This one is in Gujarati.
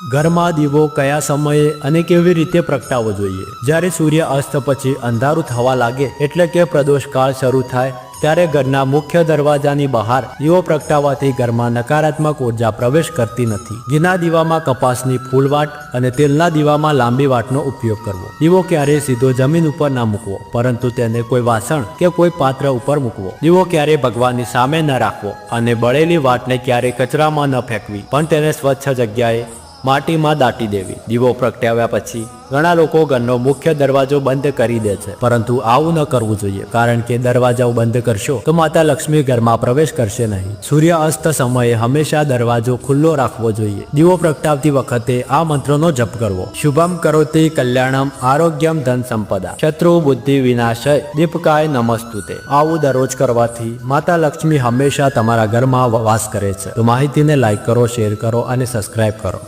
ઘરમાં દીવો કયા સમયે અને કેવી રીતે પ્રગટાવવો જોઈએ? જ્યારે સૂર્ય અસ્ત પછી અંધારું થવા લાગે એટલે કે પ્રદોષ કાળ શરૂ થાય, ત્યારે ઘરના મુખ્ય દરવાજાની બહાર દીવો પ્રગટાવવાથી ઘરમાં નકારાત્મક ઊર્જા પ્રવેશ કરતી નથી. ઘીના દીવામાં કપાસની ફૂલવાટ અને તેલના દીવામાં લાંબી વાટનો ઉપયોગ કરવો. દીવો ક્યારેય સીધો જમીન ઉપર ના મૂકવો, પરંતુ તેને કોઈ વાસણ કે કોઈ પાત્ર ઉપર મૂકવો. દીવો ક્યારેય ભગવાનની સામે ન રાખવો અને બળેલી વાટને ક્યારેય કચરામાં ન ફેંકવી, પણ તેને સ્વચ્છ જગ્યાએ માટીમાં દાટી દેવી. દીવો પ્રગટાવ્યા પછી ઘણા લોકો ઘરનો મુખ્ય દરવાજો બંધ કરી દે છે. પરંતુ આવું ન કરવું જોઈએ, કારણ કે દરવાજાઓ બંધ કરશો તો માતા લક્ષ્મી ઘરમાં પ્રવેશ કરશે નહીં. સૂર્ય અસ્ત સમયે હંમેશા દરવાજો ખુલ્લો રાખવો જોઈએ. દીવો પ્રગટાવતી વખતે આ મંત્રનો જપ કરવો. શુભમ કરોતિ કલ્યાણમ આરોગ્યમ ધન સંપદા. શત્રુ બુદ્ધિ વિનાશય દીપકાય નમસ્તુતે. આવું દરરોજ કરવાથી માતા લક્ષ્મી હંમેશા તમારા ઘરમાં વાસ કરે છે. તો માહિતીને લાઈક કરો, શેર કરો અને સબસ્ક્રાઇબ કરો.